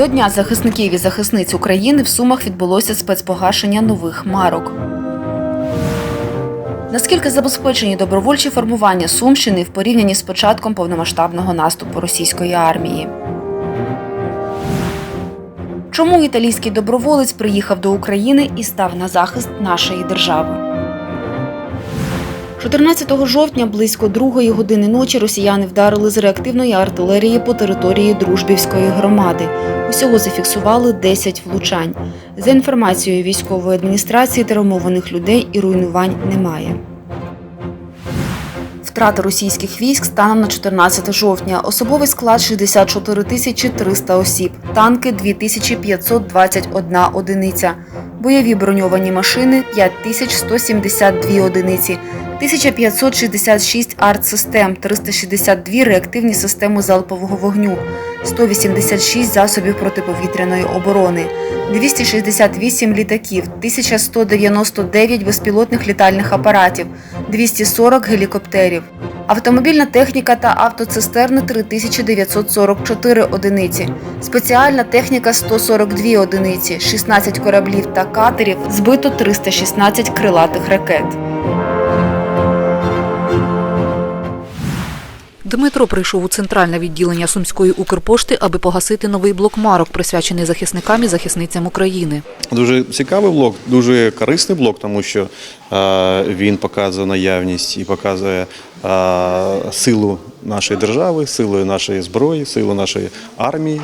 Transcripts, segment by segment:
До Дня захисників і захисниць України в Сумах відбулося спецпогашення нових марок. Наскільки забезпечені добровольчі формування Сумщини в порівнянні з початком повномасштабного наступу російської армії? Чому італійський доброволець приїхав до України і став на захист нашої держави? 14 жовтня близько другої години ночі росіяни вдарили з реактивної артилерії по території Дружбівської громади. Усього зафіксували 10 влучань. За інформацією військової адміністрації, травмованих людей і руйнувань немає. Втрати російських військ станом на 14 жовтня. Особовий склад 64 тисячі 300 осіб, танки 2521 одиниця, бойові броньовані машини 5172 одиниці, 1566 артсистем, 362 реактивні системи залпового вогню, 186 засобів протиповітряної оборони, 268 літаків, 1199 безпілотних літальних апаратів, 240 гелікоптерів. Автомобільна техніка та автоцистерни 3944 одиниці, спеціальна техніка 142 одиниці, 16 кораблів та катерів, збито 316 крилатих ракет. Дмитро прийшов у центральне відділення Сумської Укрпошти, аби погасити новий блок марок, присвячений захисникам і захисницям України. Дуже цікавий блок, дуже корисний блок, тому що він показує наявність і показує силу нашої держави, силу нашої зброї, силу нашої армії.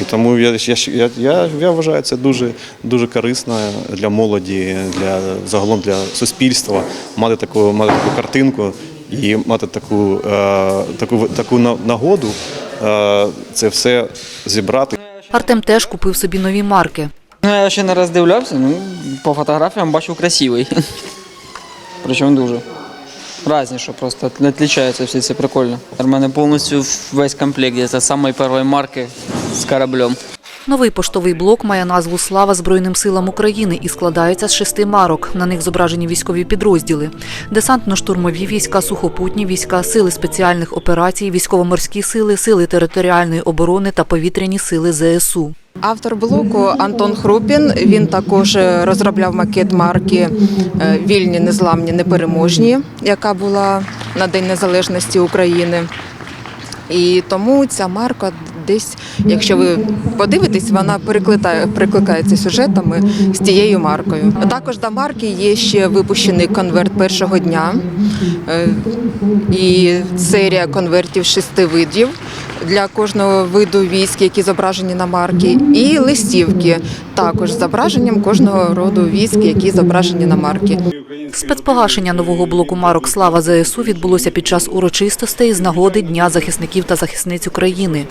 І тому я, я, я, я вважаю це дуже, дуже корисно для молоді, для загалом для суспільства мати таку, мати таку картинку і мати таку, е, таку, таку нагоду е, це все зібрати. Артем теж купив собі нові марки. Ну, я ще не роздивлявся, ну, по фотографіям бачу красивий. Причому дуже. Разні, що просто відрізняються всі це прикольно. У мене повністю весь комплект є це самої першої марки з кораблем. Новий поштовий блок має назву Слава Збройним силам України і складається з шести марок. На них зображені військові підрозділи: десантно-штурмові війська, сухопутні війська, сили спеціальних операцій, військово-морські сили, сили територіальної оборони та повітряні сили ЗСУ. Автор блоку Антон Хрупін. Він також е, розробляв макет марки е, Вільні, незламні, непереможні, яка була на День Незалежності України. І тому ця марка десь, якщо ви подивитесь, вона перекликає, перекликається сюжетами з тією маркою. Також до марки є ще випущений конверт першого дня е, і серія конвертів шести видів для кожного виду військ, які зображені на марки, і листівки також з зображенням кожного роду військ, які зображені на марки. Спецпогашення нового блоку марок Слава ЗСУ відбулося під час урочистостей з нагоди Дня захисників та захисниць України.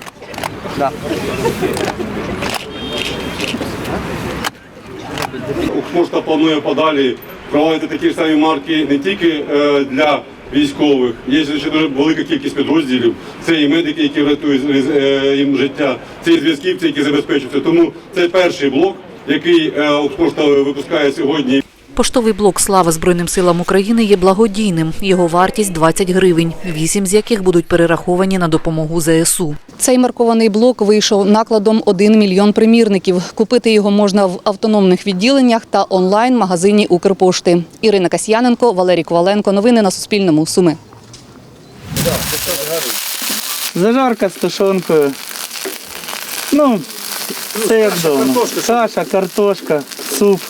Укрпошта планує подалі проводити такі ж самі марки не тільки е, для військових. Є ще дуже велика кількість підрозділів. Це і медики, які врятують е, їм життя, це і зв'язківці, які забезпечуються. Тому це перший блок, який е, Укрпошта випускає сьогодні. Поштовий блок Слава Збройним силам України є благодійним. Його вартість 20 гривень, вісім з яких будуть перераховані на допомогу ЗСУ. Цей маркований блок вийшов накладом 1 мільйон примірників. Купити його можна в автономних відділеннях та онлайн-магазині Укрпошти. Ірина Касьяненко, Валерій Коваленко. Новини на Суспільному. Суми. Зажарка з тушонкою. Ну, все як вдома. Каша, картошка, суп.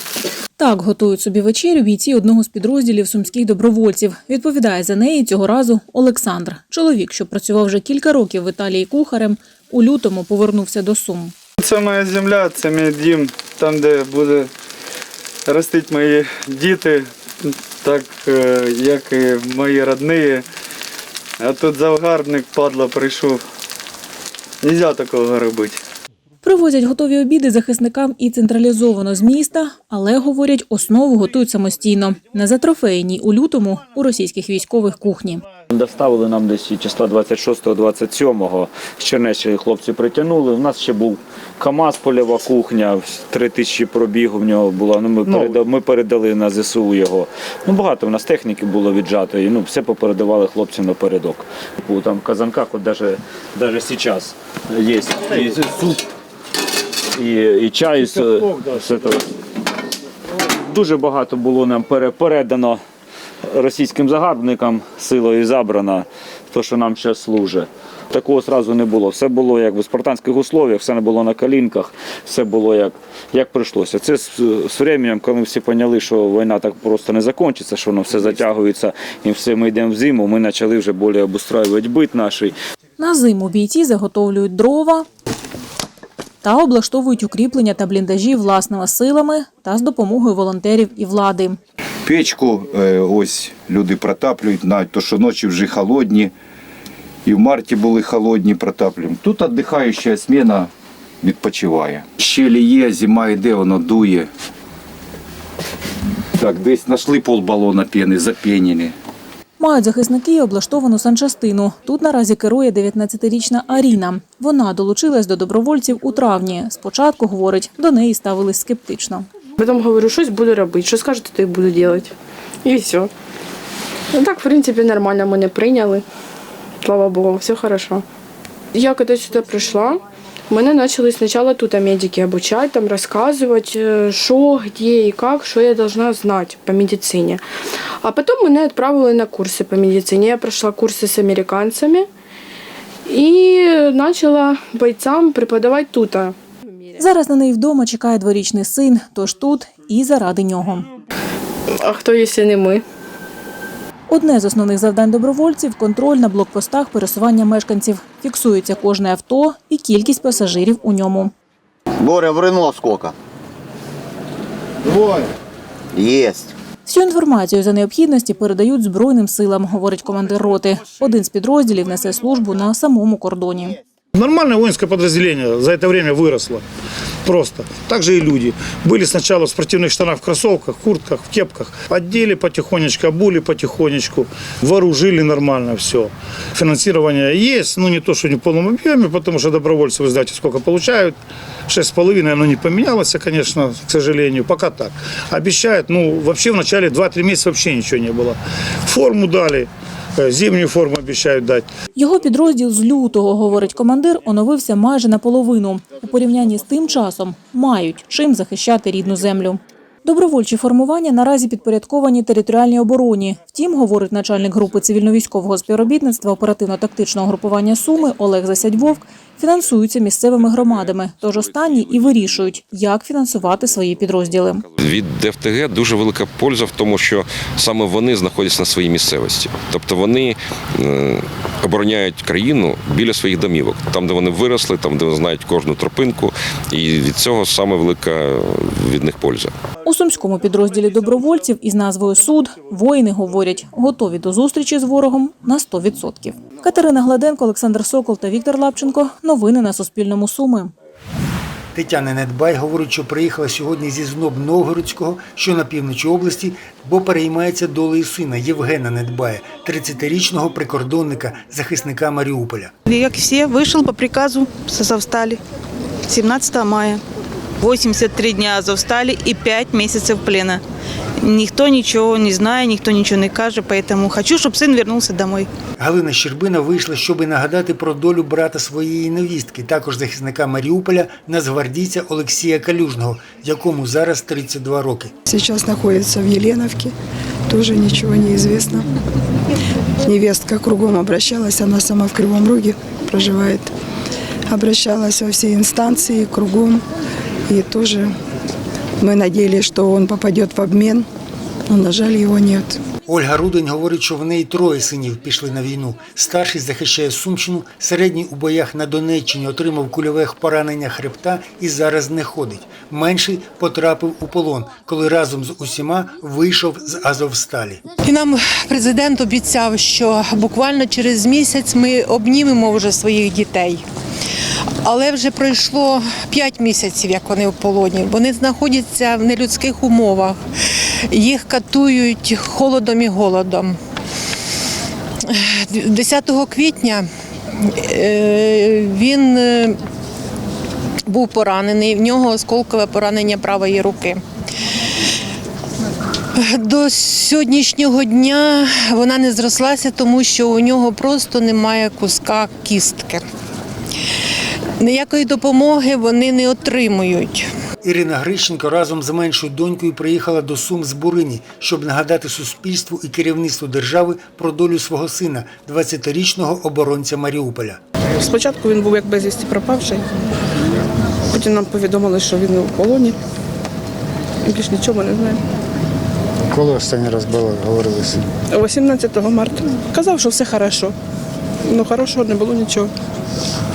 Так готують собі вечерю бійці одного з підрозділів сумських добровольців. Відповідає за неї цього разу Олександр. Чоловік, що працював вже кілька років в Італії кухарем, у лютому повернувся до Сум. Це моя земля, це мій дім, там, де буде ростити мої діти, так е, як і мої родні. А тут завгарник, падла, прийшов. Нельзя такого робити. Привозять готові обіди захисникам і централізовано з міста, але говорять, основу готують самостійно. Не за трофейній у лютому у російських військових кухні. Доставили нам десь і числа 26-27 з Чернеччини хлопці притягнули. У нас ще був КАМАЗ, польова кухня, 3 тисячі пробігу в нього було. Ну, ми, передали, ми передали на ЗСУ його. Ну, багато в нас техніки було віджато, і ну, все попередавали хлопцям напередок. Там в казанках, от навіть зараз є суп і, і чай. з- з. Дуже багато було нам передано російським загарбникам силою забрано, то, що нам ще служить. Такого одразу не було. Все було як в спартанських условиях, все не було на колінках, все було як, як прийшлося. Це з, з временем, коли всі поняли, що війна так просто не закінчиться, що воно все затягується і все, ми йдемо в зиму, ми почали вже більше обустраювати бит наш. На зиму бійці заготовлюють дрова та облаштовують укріплення та бліндажі власними силами та з допомогою волонтерів і влади. Печку е, ось люди протаплюють, навіть то, що ночі вже холодні. І в марті були холодні, протаплюємо. Тут віддихаюча зміна відпочиває. Щелі є, зима йде, воно дує. Так, десь знайшли полбалона піни, запінені. Мають захисники облаштовану санчастину. Тут наразі керує 19-річна Аріна. Вона долучилась до добровольців у травні. Спочатку, говорить, до неї ставились скептично. Потом говорю, щось буду робити, що скажете, то і буду робити. І все. Ну так, в принципі, нормально мене прийняли. Слава Богу, все хорошо. Я коли сюди прийшла, мене почали спочатку тут медики обучати, там розказувати, е, що, де і як, що я должна знати по медицині. А потім мене відправили на курси по медицині. Я пройшла курси з американцями і почала бойцям преподавати тут. Зараз на неї вдома чекає дворічний син, тож тут і заради нього. А хто, якщо не ми? Одне з основних завдань добровольців контроль на блокпостах пересування мешканців. Фіксується кожне авто і кількість пасажирів у ньому. Боря, в Рено сколько? Двое. Есть. Всю інформацію за необхідності передають Збройним силам, говорить командир роти. Один з підрозділів несе службу на самому кордоні. Нормальное воинское подразделение за это время выросло. Просто. Так же и люди. Были сначала в спортивных штанах, в кроссовках, куртках, в кепках. Одели потихонечку, обули потихонечку, вооружили нормально все. Финансирование есть, ну не то, что не в полном объеме, потому что добровольцы, вы знаете, сколько получают. Шесть с половиной, оно не поменялось, конечно, к сожалению, пока так. Обещают, ну вообще в начале 2-3 месяца вообще ничего не было. Форму дали, э, зимнюю форму обіцяють дати. Його підрозділ з лютого, говорить командир, оновився майже наполовину. У порівнянні з тим часом мають чим захищати рідну землю. Добровольчі формування наразі підпорядковані територіальній обороні. Втім, говорить начальник групи цивільно-військового співробітництва оперативно-тактичного групування Суми Олег Засядьвовк, фінансуються місцевими громадами. Тож останні і вирішують, як фінансувати свої підрозділи. Від ДФТГ дуже велика польза в тому, що саме вони знаходяться на своїй місцевості. Тобто вони е, обороняють країну біля своїх домівок, там, де вони виросли, там, де вони знають кожну тропинку, і від цього саме велика від них польза. У сумському підрозділі добровольців із назвою Суд воїни говорять, готові до зустрічі з ворогом на 100%. Катерина Гладенко, Олександр Сокол та Віктор Лапченко. Новини на Суспільному Суми. Тетяна Недбай говорить, що приїхала сьогодні зі Зноб Новгородського, що на півночі області, бо переймається долею сина Євгена Недбая, 30-річного прикордонника, захисника Маріуполя. Як всі, вийшов по приказу з Азовсталі 17 мая. 83 дня Азовсталі і 5 місяців плена. Ніхто нічого не знає, ніхто нічого не каже, тому хочу, щоб син повернувся домой. Галина Щербина вийшла, щоби нагадати про долю брата своєї невістки, також захисника Маріуполя, нацгвардійця Олексія Калюжного, якому зараз 32 роки. Сейчас находится в Еленовке, тоже ничего не известно. Невестка кругом обращалась, она сама в Кривом Роге проживает. Обращалась во все инстанции кругом, и тоже мы надеялись, что он попадет в обмен, но, на жаль, его нет. Ольга Рудень говорить, що в неї троє синів пішли на війну. Старший захищає Сумщину, середній у боях на Донеччині отримав кульове поранення хребта і зараз не ходить. Менший потрапив у полон, коли разом з усіма вийшов з Азовсталі. І нам президент обіцяв, що буквально через місяць ми обнімемо вже своїх дітей. Але вже пройшло 5 місяців, як вони в полоні. Вони знаходяться в нелюдських умовах. Їх катують холодом і голодом. 10 квітня е, він е, був поранений, в нього осколкове поранення правої руки. До сьогоднішнього дня вона не зрослася, тому що у нього просто немає куска кістки. Ніякої допомоги вони не отримують. Ірина Грищенко разом з меншою донькою приїхала до Сум з Бурині, щоб нагадати суспільству і керівництву держави про долю свого сина, 20-річного оборонця Маріуполя. Спочатку він був як безвісті пропавший. Потім нам повідомили, що він у полоні. І більш нічого не знаємо. Коли останній раз було, говорили ним? 18 марта. Казав, що все хорошо. Ну, хорошого не було нічого.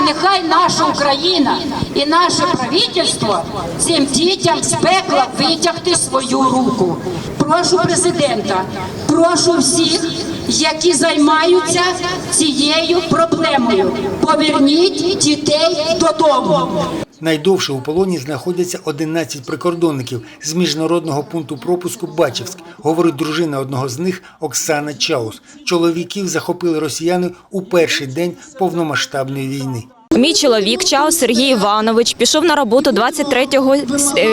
Нехай наша Україна і наше правительство цим дітям з пекла витягти свою руку. Прошу президента, прошу всіх, які займаються цією проблемою. Поверніть дітей додому. Найдовше у полоні знаходяться 11 прикордонників з міжнародного пункту пропуску Бачівськ, говорить дружина одного з них Оксана Чаус. Чоловіків захопили росіяни у перший день повномасштабної війни. Мій чоловік Чао Сергій Іванович пішов на роботу 23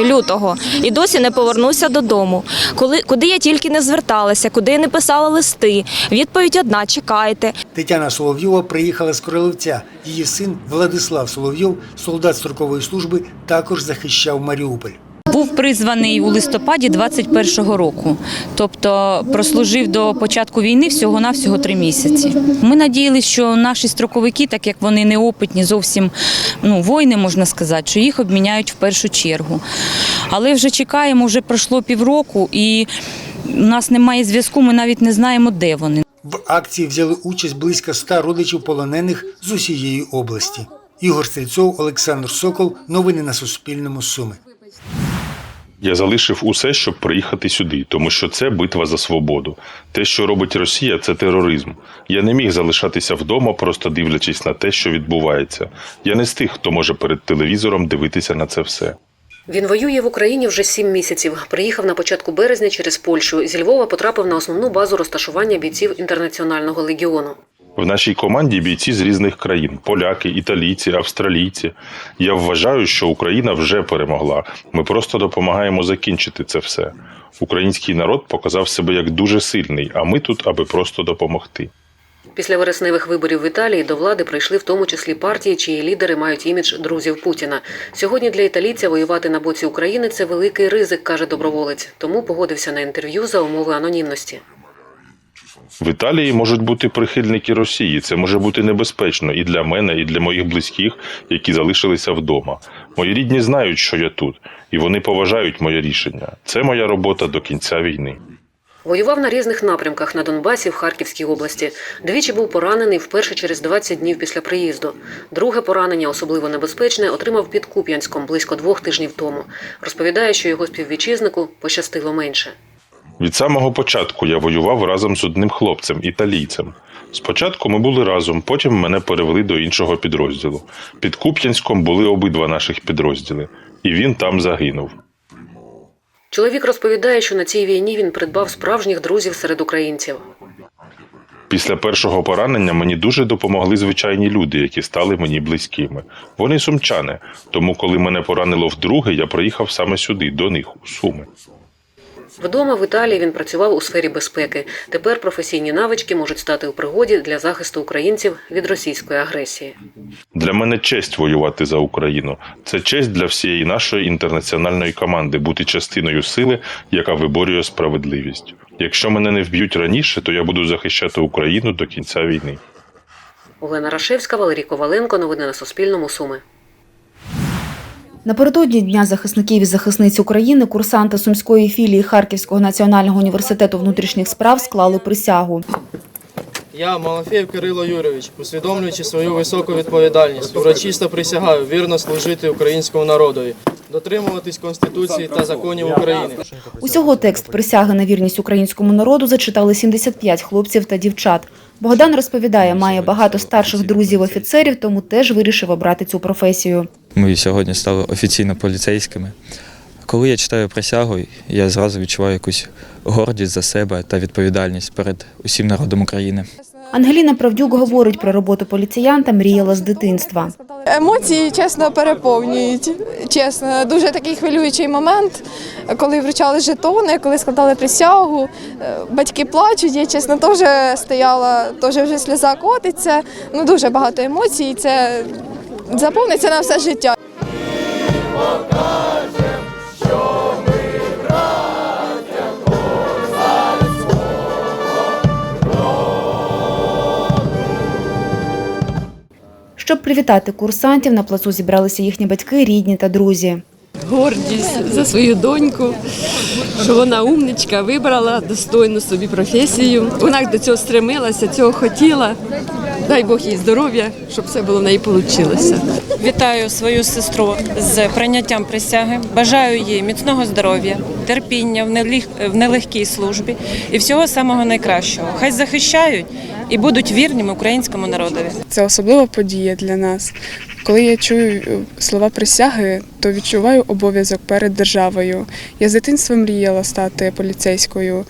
лютого і досі не повернувся додому. Коли куди я тільки не зверталася, куди я не писала листи. Відповідь одна: чекайте. Тетяна Соловйова приїхала з Королевця. Її син Владислав Соловйов, солдат строкової служби, також захищав Маріуполь. Був призваний у листопаді 21-го року, тобто прослужив до початку війни всього-навсього три місяці. Ми надіялися, що наші строковики, так як вони неопитні, зовсім ну, воїни, можна сказати, що їх обміняють в першу чергу. Але вже чекаємо, вже пройшло півроку, і у нас немає зв'язку, ми навіть не знаємо, де вони. В акції взяли участь близько 100 родичів полонених з усієї області. Ігор Стрільцов, Олександр Сокол. Новини на Суспільному. Суми. Я залишив усе, щоб приїхати сюди, тому що це битва за свободу. Те, що робить Росія, це тероризм. Я не міг залишатися вдома, просто дивлячись на те, що відбувається. Я не з тих, хто може перед телевізором дивитися на це все. Він воює в Україні вже сім місяців. Приїхав на початку березня через Польщу. Зі Львова потрапив на основну базу розташування бійців інтернаціонального легіону. В нашій команді бійці з різних країн: поляки, італійці, австралійці. Я вважаю, що Україна вже перемогла. Ми просто допомагаємо закінчити це все. Український народ показав себе як дуже сильний, а ми тут, аби просто допомогти. Після вересневих виборів в Італії до влади прийшли в тому числі партії, чиї лідери мають імідж друзів Путіна. Сьогодні для італійця воювати на боці України це великий ризик, каже доброволець. Тому погодився на інтерв'ю за умови анонімності. В Італії можуть бути прихильники Росії. Це може бути небезпечно і для мене, і для моїх близьких, які залишилися вдома. Мої рідні знають, що я тут, і вони поважають моє рішення. Це моя робота до кінця війни. Воював на різних напрямках на Донбасі в Харківській області. Двічі був поранений вперше через 20 днів після приїзду. Друге поранення, особливо небезпечне, отримав під Куп'янськом близько двох тижнів тому. Розповідає, що його співвітчизнику пощастило менше. Від самого початку я воював разом з одним хлопцем, італійцем. Спочатку ми були разом, потім мене перевели до іншого підрозділу. Під Куп'янськом були обидва наших підрозділи, і він там загинув. Чоловік розповідає, що на цій війні він придбав справжніх друзів серед українців. Після першого поранення мені дуже допомогли звичайні люди, які стали мені близькими. Вони сумчани, тому коли мене поранило вдруге, я приїхав саме сюди, до них, у Суми. Вдома в Італії він працював у сфері безпеки. Тепер професійні навички можуть стати у пригоді для захисту українців від російської агресії. Для мене честь воювати за Україну. Це честь для всієї нашої інтернаціональної команди бути частиною сили, яка виборює справедливість. Якщо мене не вб'ють раніше, то я буду захищати Україну до кінця війни. Олена Рашевська, Валерій Коваленко. Новини на Суспільному. Суми. Напередодні Дня захисників і захисниць України курсанти сумської філії Харківського національного університету внутрішніх справ склали присягу. Я, Малафєєв Кирило Юрійович, усвідомлюючи свою високу відповідальність, урочисто присягаю вірно служити українському народові, дотримуватись Конституції та законів України. Усього текст присяги на вірність українському народу зачитали 75 хлопців та дівчат. Богдан розповідає, має багато старших друзів-офіцерів, тому теж вирішив обрати цю професію. Ми сьогодні стали офіційно поліцейськими. Коли я читаю присягу, я зразу відчуваю якусь гордість за себе та відповідальність перед усім народом України. Ангеліна Правдюк говорить про роботу поліціянта, мріяла з дитинства. Емоції, чесно, переповнюють. Чесно, дуже такий хвилюючий момент, коли вручали жетони, коли складали присягу. Е, Батьки плачуть, я чесно теж стояла, теж вже сльоза котиться. Ну дуже багато емоцій. Це Заповниться на все життя. Щоб привітати курсантів, на плацу зібралися їхні батьки, рідні та друзі. Гордість за свою доньку, що вона умничка, вибрала достойну собі професію. Вона до цього стремилася, цього хотіла. Дай Бог їй здоров'я, щоб все було в неї вийшло. Вітаю свою сестру з прийняттям присяги. Бажаю їй міцного здоров'я, терпіння в нелег- в нелегкій службі і всього самого найкращого. Хай захищають і будуть вірними українському народові. Це особлива подія для нас. Коли я чую слова присяги, то відчуваю обов'язок перед державою. Я з дитинства мріяла стати поліцейською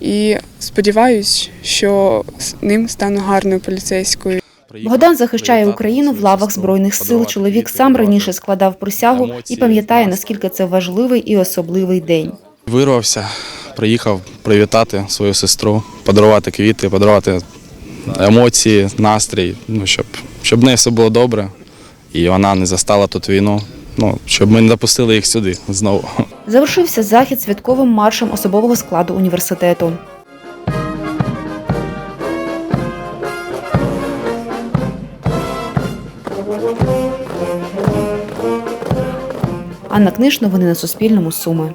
і сподіваюсь, що з ним стану гарною поліцейською. Богдан захищає Україну в лавах збройних сил. Чоловік сам раніше складав присягу і пам'ятає, наскільки це важливий і особливий день. Вирвався, приїхав привітати свою сестру, подарувати квіти, подарувати емоції, настрій, ну, щоб, щоб в неї все було добре і вона не застала тут війну. Ну, щоб ми не допустили їх сюди знову. Завершився захід святковим маршем особового складу університету. Анна Книж, новини на Суспільному, Суми.